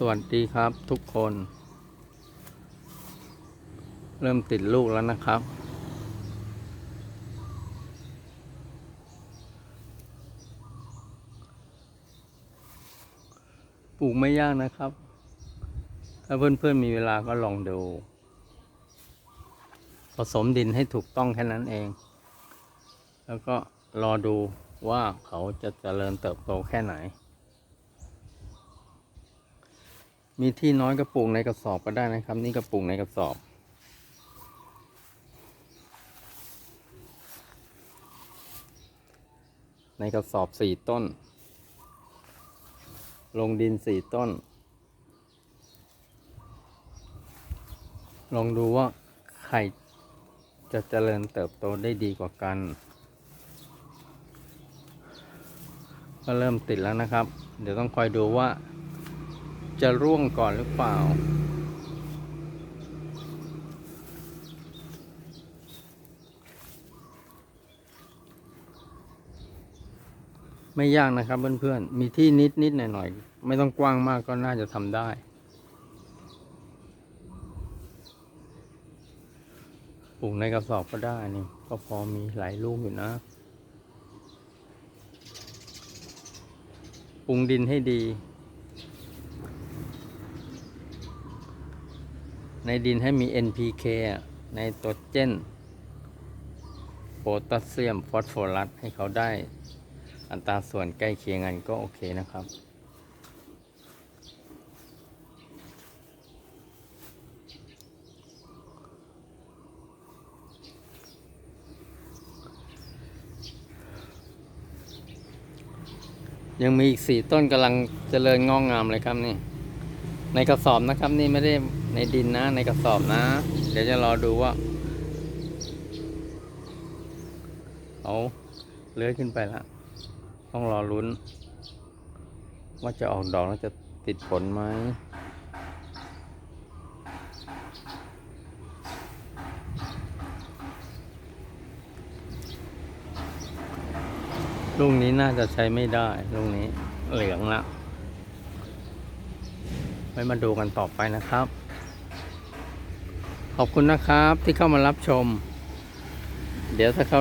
สวัสดีครับทุกคน เริ่มติดลูกแล้วนะครับ ปลูกไม่ยากนะครับ ถ้าเพื่อนๆมีเวลาก็ลองดู ผสมดินให้ถูกต้องแค่นั้นเอง แล้วก็รอดูว่าเขาจะเจริญเติบโตแค่ไหน มีที่น้อยก็ปลูกในกระสอบก็ได้นะครับ นี่ก็ปลูกในกระสอบ ในกระสอบสี่ต้น ลงดินสี่ต้น ลองดูว่าใครจะเจริญเติบโตได้ดีกว่ากัน ก็เริ่มติดแล้วนะครับ เดี๋ยวต้องคอยดูว่า จะร่วงก่อนหรือเปล่า ไม่ยากนะครับเพื่อนๆ มีที่นิดนิดหน่อยหน่อยๆไม่ต้องกว้างมากก็น่าจะทำได้ ปลูกในกระสอบก็ได้นี่ ก็พอมีหลายลูกอยู่นะปรุงดินให้ดี ในดินให้มี NPK ในตัวเจนโพแทสเซียมฟอสฟอรัสให้เขาได้ อัตราส่วนใกล้เคียงกันก็โอเคนะครับยังมีอีกสี่ต้นกำลังเจริญงอกงามเลยครับนี่ ในกระสอบนะครับนี่ไม่ได้ในดินนะ ในกระสอบนะ เดี๋ยวจะรอดูว่าเอาเลื้อยขึ้นไปละต้องรอลุ้น ว่าจะออกดอกแล้วจะติดผลไหมลูกนี้น่าจะใช้ไม่ได้ลูกนี้เหลืองละไว้มาดูกันต่อไปนะครับ ขอบคุณนะครับที่เข้ามารับชม เดี๋ยวถ้าเขา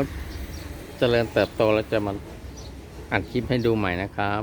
เจริญเติบโตแล้วจะมาอัดคลิปให้ดูใหม่นะครับ